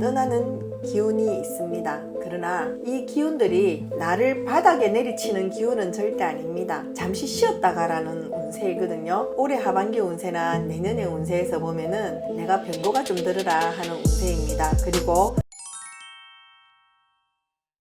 떠나는 기운이 있습니다. 그러나 이 기운들이 나를 바닥에 내리치는 기운은 절대 아닙니다. 잠시 쉬었다 가라는 운세이거든요. 올해 하반기 운세나 내년의 운세에서 보면은 내가 변고가 좀 들으라 하는 운세입니다. 그리고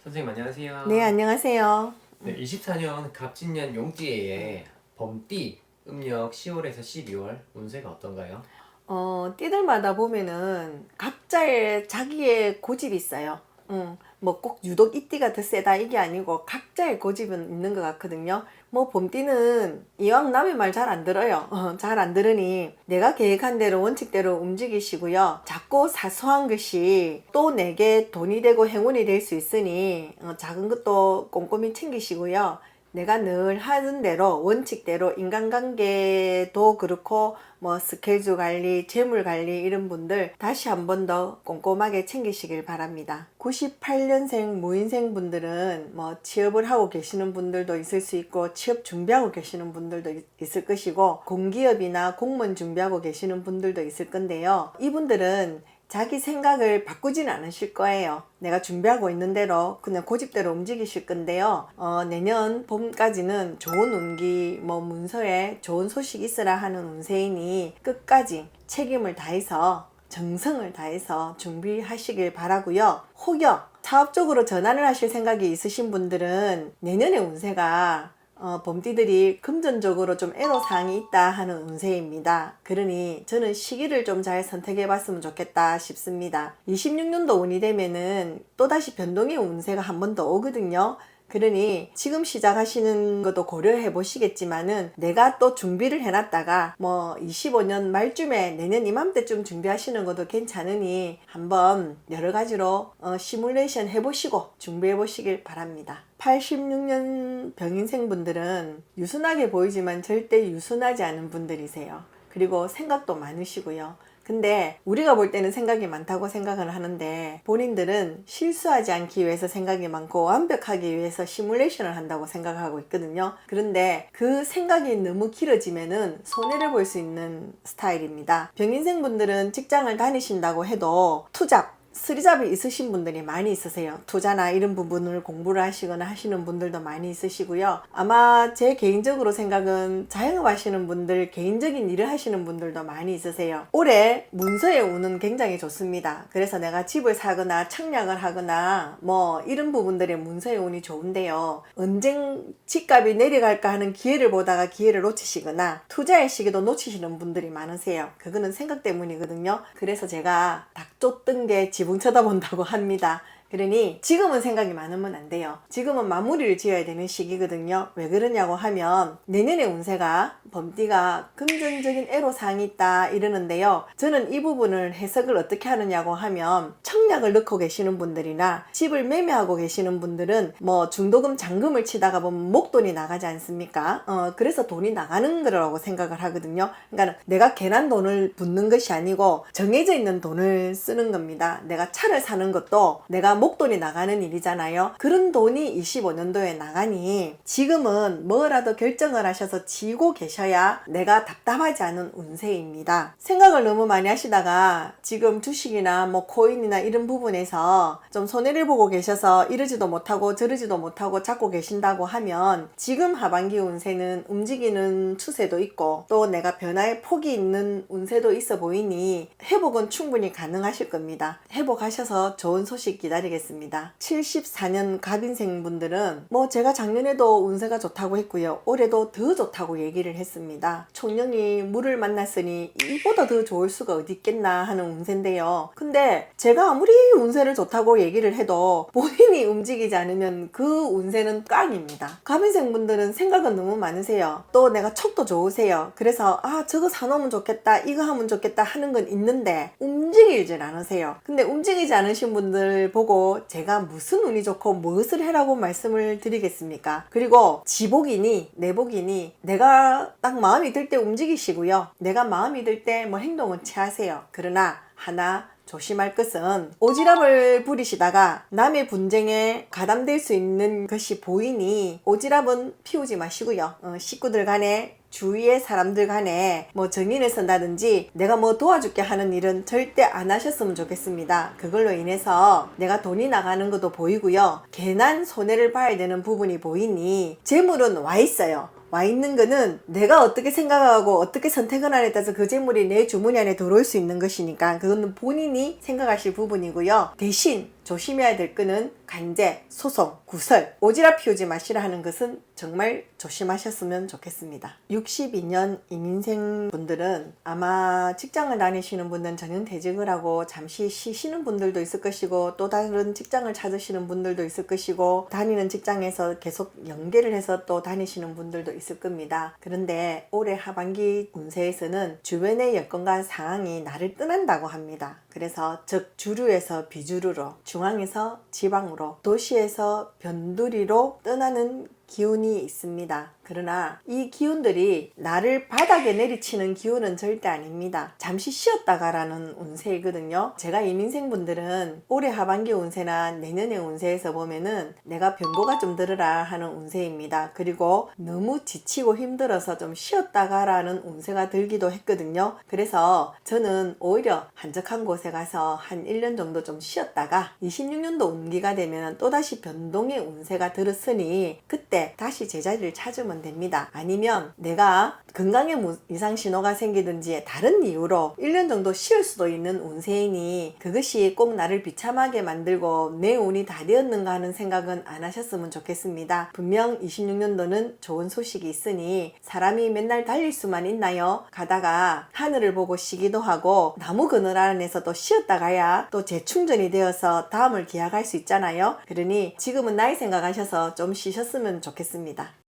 선생님 안녕하세요. 네 안녕하세요. 네, 24년 갑진년 용띠의 범띠 음력 10월에서 12월 운세가 어떤가요? 어, 띠들마다 보면은 각자의 자기의 고집이 있어요. 음, 뭐꼭 유독 이 띠가 더 세다 이게 아니고 각자의 고집은 있는 것 같거든요. 뭐 봄띠는 이왕 남의 말 잘 안 들어요. 어, 잘안 들으니 내가 계획한 대로 원칙대로 움직이시고요. 작고 사소한 것이 또 내게 돈이 되고 행운이 될 수 있으니 어, 작은 것도 꼼꼼히 챙기시고요. 내가 늘 하는 대로 원칙대로 인간관계도 그렇고 뭐 스케줄 관리, 재물 관리 이런 분들 다시 한 번 더 꼼꼼하게 챙기시길 바랍니다. 98년생 무인생 분들은 뭐 취업을 하고 계시는 분들도 있을 수 있고 취업 준비하고 계시는 분들도 있- 있을 것이고 공기업이나 공무원 준비하고 계시는 분들도 있을 건데요. 이분들은 자기 생각을 바꾸진 않으실 거예요. 내가 준비하고 있는 대로 그냥 고집대로 움직이실 건데요. 어, 내년 봄까지는 좋은 운기, 뭐 문서에 좋은 소식 있으라 하는 운세이니 끝까지 책임을 다해서 정성을 다해서 준비하시길 바라고요. 혹여 사업적으로 전환을 하실 생각이 있으신 분들은 내년의 운세가 어, 봄띠들이 금전적으로 좀 애로사항이 있다 하는 운세입니다. 그러니 저는 시기를 좀 잘 선택해 봤으면 좋겠다 싶습니다. 26년도 운이 되면은 또다시 변동의 운세가 한 번 더 오거든요. 그러니 지금 시작하시는 것도 고려해 보시겠지만은 내가 또 준비를 해놨다가 뭐 25년 말쯤에 내년 이맘때쯤 준비하시는 것도 괜찮으니 한번 여러 가지로 어, 시뮬레이션 해보시고 준비해 보시길 바랍니다. 86년 병인생 분들은 유순하게 보이지만 절대 유순하지 않은 분들이세요. 그리고 생각도 많으시고요. 근데 우리가 볼 때는 생각이 많다고 생각을 하는데 본인들은 실수하지 않기 위해서 생각이 많고 완벽하기 위해서 시뮬레이션을 한다고 생각하고 있거든요. 그런데 그 생각이 너무 길어지면은 손해를 볼 수 있는 스타일입니다. 병인생 분들은 직장을 다니신다고 해도 투잡 스리잡이 있으신 분들이 많이 있으세요. 투자나 이런 부분을 공부를 하시거나 하시는 분들도 많이 있으시고요. 아마 제 개인적으로 생각은 자영업 하시는 분들, 개인적인 일을 하시는 분들도 많이 있으세요. 올해 문서의 운은 굉장히 좋습니다. 그래서 내가 집을 사거나 청약을 하거나 뭐 이런 부분들의 문서의 운이 좋은데요. 언젠 집값이 내려갈까 하는 기회를 보다가 기회를 놓치시거나 투자의 시기도 놓치시는 분들이 많으세요. 그거는 생각 때문이거든요. 그래서 제가 닭 쫓던 게 지붕 쳐다본다고 합니다. 그러니 지금은 생각이 많으면 안 돼요. 지금은 마무리를 지어야 되는 시기거든요. 왜 그러냐고 하면 내년의 운세가 범띠가 금전적인 애로사항이 있다 이러는데요. 저는 이 부분을 해석을 어떻게 하느냐고 하면 청약을 넣고 계시는 분들이나 집을 매매하고 계시는 분들은 뭐 중도금 잔금을 치다가 보면 목돈이 나가지 않습니까? 어, 그래서 돈이 나가는 거라고 생각을 하거든요. 그러니까 내가 괜한 돈을 붓는 것이 아니고 정해져 있는 돈을 쓰는 겁니다. 내가 차를 사는 것도 내가 목돈이 나가는 일이잖아요. 그런 돈이 25년도에 나가니 지금은 뭐라도 결정을 하셔서 지고 계셔야 내가 답답하지 않은 운세입니다. 생각을 너무 많이 하시다가 지금 주식이나 뭐 코인이나 이런 부분에서 좀 손해를 보고 계셔서 이러지도 못하고 저러지도 못하고 잡고 계신다고 하면 지금 하반기 운세는 움직이는 추세도 있고 또 내가 변화의 폭이 있는 운세도 있어 보이니 회복은 충분히 가능하실 겁니다. 회복하셔서 좋은 소식 기다리 겠습니다. 74년 갑인생 분들은 뭐 제가 작년에도 운세가 좋다고 했고요. 올해도 더 좋다고 얘기를 했습니다. 총령이 물을 만났으니 이보다 더 좋을 수가 어디 있겠나 하는 운세인데요. 근데 제가 아무리 운세를 좋다고 얘기를 해도 본인이 움직이지 않으면 그 운세는 깡입니다. 갑인생 분들은 생각은 너무 많으세요. 또 내가 척도 좋으세요. 그래서 아 저거 사놓으면 좋겠다 이거 하면 좋겠다 하는 건 있는데 움직이질 않으세요. 근데 움직이지 않으신 분들 보고 제가 무슨 운이 좋고 무엇을 해라고 말씀을 드리겠습니까? 그리고 지복이니 내복이니 내가 딱 마음이 들 때 움직이시고요. 내가 마음이 들 때 뭐 행동은 취하세요. 그러나 하나 조심할 것은 오지랖을 부리시다가 남의 분쟁에 가담될 수 있는 것이 보이니 오지랖은 피우지 마시고요. 어, 식구들 간에 주위의 사람들 간에 뭐 정인을 쓴다든지 내가 뭐 도와줄게 하는 일은 절대 안 하셨으면 좋겠습니다. 그걸로 인해서 내가 돈이 나가는 것도 보이고요. 괜한 손해를 봐야 되는 부분이 보이니 재물은 와 있어요. 와 있는 거는 내가 어떻게 생각하고 어떻게 선택을 하냐에 따라서 그 재물이 내 주머니 안에 들어올 수 있는 것이니까 그거는 본인이 생각하실 부분이고요. 대신 조심해야 될 거는 간제, 소송, 구설, 오지랖 피우지 마시라 하는 것은 정말 조심하셨으면 좋겠습니다. 62년 이민생 분들은 아마 직장을 다니시는 분들은 정년퇴직을 하고 잠시 쉬시는 분들도 있을 것이고 또 다른 직장을 찾으시는 분들도 있을 것이고 다니는 직장에서 계속 연계를 해서 또 다니시는 분들도 있을 겁니다. 그런데 올해 하반기 운세에서는 주변의 여건과 상황이 나를 떠난다고 합니다. 그래서 즉 주류에서 비주류로 중앙에서 지방으로 도시에서 변두리로 떠나는 기운이 있습니다. 그러나 이 기운들이 나를 바닥에 내리치는 기운은 절대 아닙니다. 잠시 쉬었다가라는 운세이거든요. 제가 이민생 분들은 올해 하반기 운세나 내년의 운세에서 보면은 내가 변고가 좀 들으라 하는 운세입니다. 그리고 너무 지치고 힘들어서 좀 쉬었다가라는 운세가 들기도 했거든요. 그래서 저는 오히려 한적한 곳에 가서 한 1년 정도 좀 쉬었다가 26년도 운기가 되면 또다시 변동의 운세가 들었으니 그때 다시 제자리를 찾으면 됩니다. 아니면 내가 건강에 무- 이상 신호가 생기든지 다른 이유로 1년 정도 쉴 수도 있는 운세이니 그것이 꼭 나를 비참하게 만들고 내 운이 다 되었는가 하는 생각은 안 하셨으면 좋겠습니다. 분명 26년도는 좋은 소식이 있으니 사람이 맨날 달릴 수만 있나요? 가다가 하늘을 보고 쉬기도 하고 나무 그늘 안에서 또 쉬었다 가야 또 재충전이 되어서 다음을 기약할 수 있잖아요. 그러니 지금은 나이 생각하셔서 좀 쉬셨으면 좋겠습니다.